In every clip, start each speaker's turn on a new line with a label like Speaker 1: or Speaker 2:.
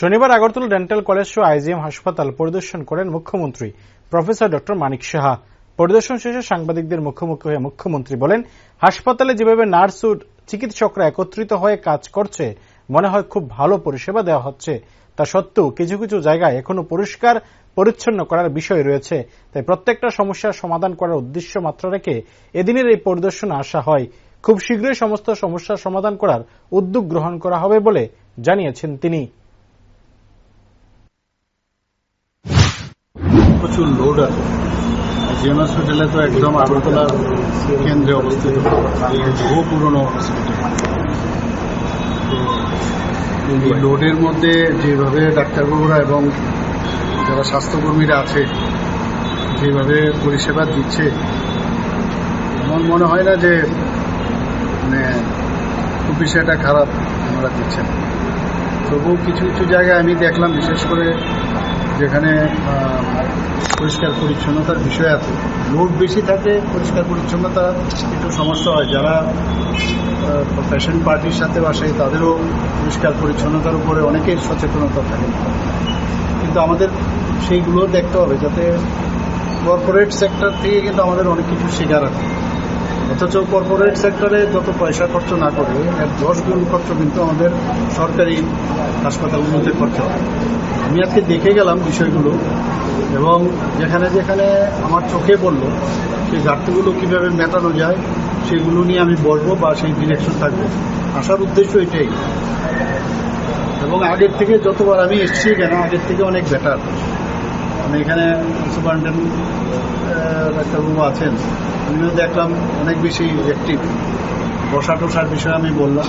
Speaker 1: শনিবার Agartala dental college ও IGM হাসপাতাল পরিদর্শন করেন মুখ্যমন্ত্রী প্রফেসর ডক্টর মানিক সাহা। পরিদর্শন শেষে সাংবাদিকদের মুখোমুখি হয়ে মুখ্যমন্ত্রী বলেন, হাসপাতালে যেভাবে নার্স ও চিকিৎসকরা একত্রিত হয়ে কাজ করছে, মনে হয় খুব ভালো পরিষেবা দেওয়া হচ্ছে। তা সত্ত্বেও কিছু কিছু জায়গায় এখনও পরিষ্কার, পরিচ্ছন্ন করার বিষয় রয়েছে। তাই প্রত্যেকটা সমস্যার সমাধান করার উদ্দেশ্য মাত্র রেখে এদিনের এই পরিদর্শনে আসা হয়। খুব শীঘ্রই সমস্ত সমস্যার সমাধান করার উদ্যোগ গ্রহণ করা হবে বলে জানিয়েছেন তিনি।
Speaker 2: প্রচুর লোড আছে। জিএম হসপিটালে তো একদম আগরতলা কেন্দ্রে অবস্থিত। বহু পুরনো হসপিটাল তো লোডের মধ্যে যেভাবে ডাক্তারবাবুরা এবং যারা স্বাস্থ্যকর্মীরা আছে, যেভাবে পরিষেবা দিচ্ছে আমার মনে হয় না যে মানে খুব বিষয়টা খারাপ আমরা দিচ্ছেন। তবুও কিছু কিছু জায়গায় আমি দেখলাম, বিশেষ করে যেখানে পরিষ্কার পরিচ্ছন্নতার বিষয় আছে। লোড বেশি থাকে, পরিষ্কার পরিচ্ছন্নতা একটু সমস্যা হয়। যারা পেশেন্ট পার্টির সাথে বাসে, তাদেরও পরিষ্কার পরিচ্ছন্নতার উপরে অনেকের সচেতনতা থাকে। কিন্তু আমাদের সেইগুলো দেখতে হবে, যাতে কর্পোরেট সেক্টর থেকে কিন্তু আমাদের অনেক কিছু শেখার আছে। অথচ কর্পোরেট সেক্টরে যত পয়সা খরচ না করে এর দশ গুণ খরচ কিন্তু আমাদের সরকারি হাসপাতালগুলোতে খরচ হয়। আমি আজকে দেখে গেলাম বিষয়গুলো এবং যেখানে যেখানে আমার চোখে পড়ল, সেই ঘাটতিগুলো কীভাবে মেটানো যায়, সেগুলো নিয়ে আমি বলব বা সেই ডিরেকশন থাকবে। আসার উদ্দেশ্য এটাই। এবং আগের থেকে যতবার আমি এসেছি কেন, আগের থেকে অনেক বেটার আমি এখানে সুপারিনটেন্ডেন্ট ডাক্তারবাবু আছেন। আমিও দেখলাম অনেক বেশি অ্যাক্টিভ বসা টসার বিষয়ে আমি বললাম।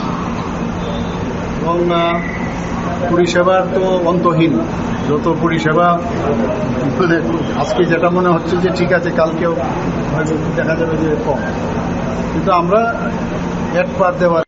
Speaker 2: এবং পরিষেবার তো অন্তহীন। যত পরিষেবা মানে আজকে যেটা মনে হচ্ছে যে ঠিক আছে, কালকেও হয়তো দেখা যাবে যে কম। কিন্তু আমরা এক পার দেওয়ার